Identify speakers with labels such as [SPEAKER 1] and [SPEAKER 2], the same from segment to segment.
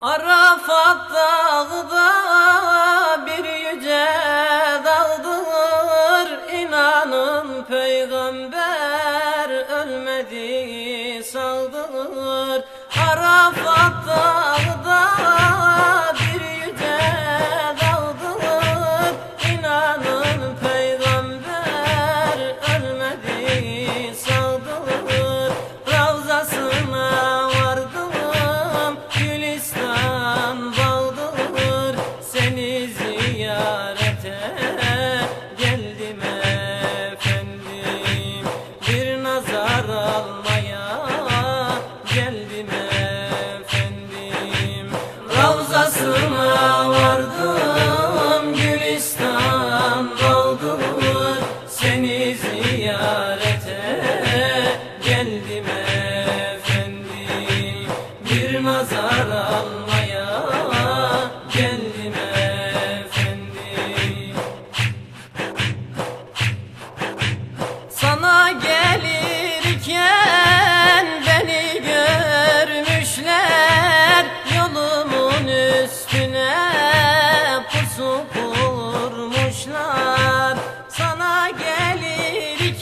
[SPEAKER 1] Arafat dağda bir yüce dağdır İnanın peygamber ölmedi sağdır Arafat dağda Allah.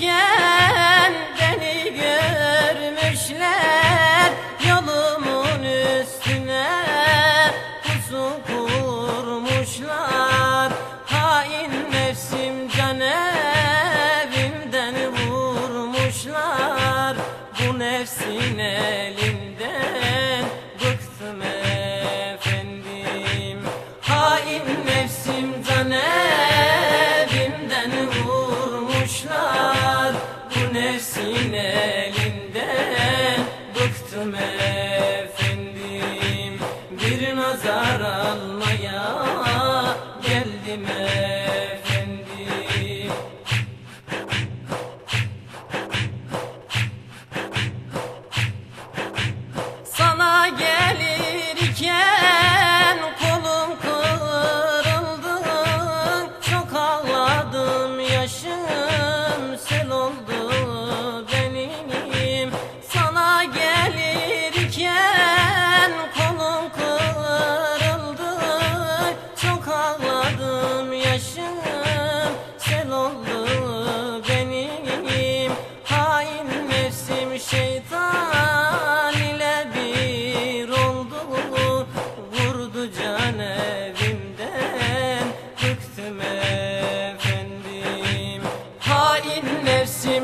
[SPEAKER 1] Gelirken beni görmüşler Yolumun üstüne pusu kurmuşlar Hain nefsim can evimden vurmuşlar. Bu nefsin elinde Man.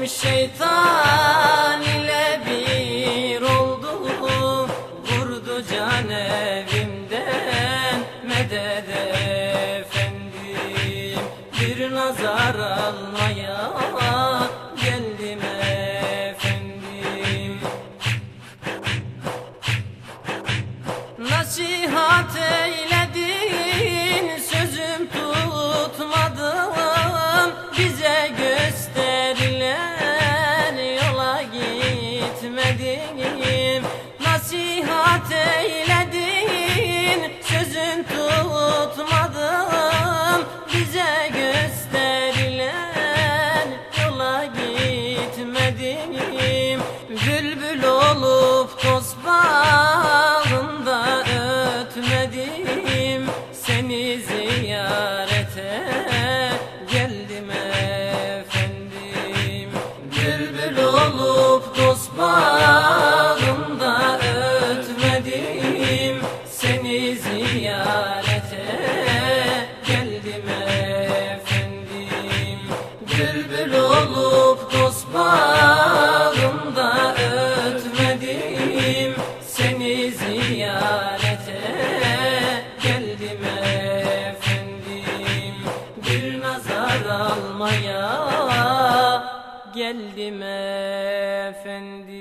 [SPEAKER 1] Şeytan ile bir oldu. Vurdu can evimden medet efendim. Bir nazar almaya geldim camisa almaya geldim efendim.